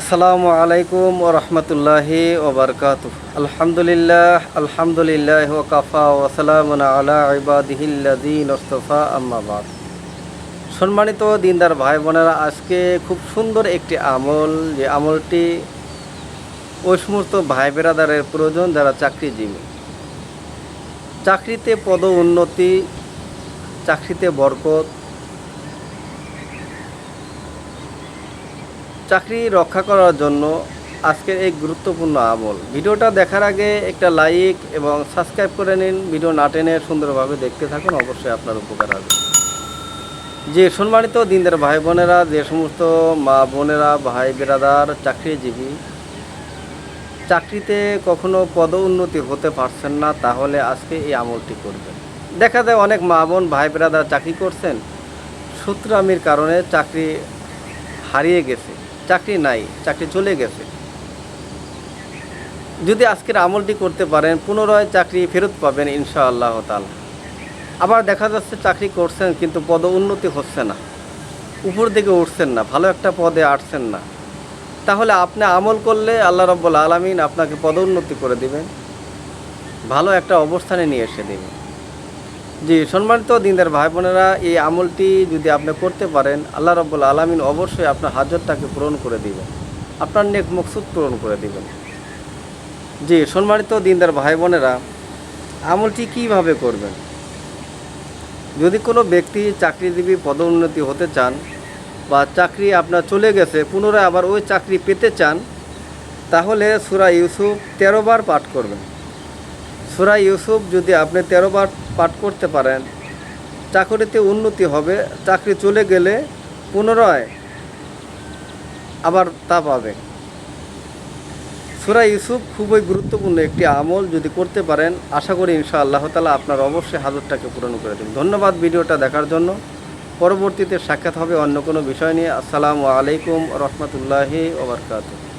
আসসালামু আলাইকুম ও রহমতুল্লাহি ওবরকাত আলহামদুলিল্লাহ আলহামদুলিল্লাহ ও কাফা ওসালাম আলা ইবাদিহিল্লাদিন আম্মাবাদ সম্মানিত দিনদার ভাই বোনেরা আজকে খুব সুন্দর একটি আমল, যে আমলটি ওই সমস্ত ভাই বেরাদারের প্রয়োজন যারা চাকরিজীবী। চাকরিতে পদ উন্নতি, চাকরিতে বরকত চাকরি রক্ষা করার জন্য আজকের এই গুরুত্বপূর্ণ আমল। ভিডিওটা দেখার আগে একটা লাইক এবং সাবস্ক্রাইব করে নিন। ভিডিও না টেনে সুন্দরভাবে দেখতে থাকুন, অবশ্যই আপনার উপকার হবে। যে সম্মানিত দিনদের ভাই বোনেরা, যে সমস্ত মা বোনেরা, ভাই বেরাদার, চাকরিজীবী, চাকরিতে কখনো পদ উন্নতি হতে পারছেন না, তাহলে আজকে এই আমলটি করবেন। দেখা যায় অনেক মা বোন, ভাই বেরাদার চাকরি করছেন। সূত্রামির কারণে চাকরি হারিয়ে গেছে। চাকরি নাই, চাকরি চলে গেছে। যদি আজকের আমলটি করতে পারেন, পুনরায় চাকরি ফেরত পাবেন ইনশা আল্লাহ তাল আবার দেখা যাচ্ছে চাকরি করছেন কিন্তু পদ উন্নতি হচ্ছে না। উপর দিকে উঠছেন না, ভালো একটা পদে আসছেন না। তাহলে আপনি আমল করলে আল্লাহ রব্বুল আলমিন আপনাকে পদোন্নতি করে দিবেন, ভালো একটা অবস্থানে নিয়ে এসে দেবেন। জি, সম্মানিত দিনদার ভাই বোনেরা এই আমলটি যদি আপনি করতে পারেন, আল্লাহ রব্বুল আলমিন অবশ্যই আপনার হাজতটাকে পূরণ করে দিবেন। আপনার নেক মকসুদ পূরণ করে দিবেন। জি, সম্মানিত দিনদার ভাই বোনেরা আমলটি কীভাবে করবেন? যদি কোনো ব্যক্তি চাকরিজীবী পদোন্নতি হতে চান বা চাকরি আপনার চলে গেছে, পুনরায় আবার ওই চাকরি পেতে চান, তাহলে সুরা ইউসুফ তেরো বার পাঠ করবেন। সুরা ইউসুফ যদি আপনি তেরো বার পাঠ করতে পারেন, চাকরিতে উন্নতি হবে, চাকরি চলে গেলে পুনরায় আবার তা পাবে। সুরা ইউসুফ খুবই গুরুত্বপূর্ণ একটি আমল, যদি করতে পারেন, আশা করি ইনশা আল্লাহ তালা আপনার অবশ্যই হাজরটাকে পূরণ করে দেবেন ধন্যবাদ ভিডিওটা দেখার জন্য। পরবর্তীতে সাক্ষাৎ হবে অন্য কোনো বিষয় নিয়ে। আসসালামু আলাইকুম রহমতুল্লাহি ওবরকাতুহ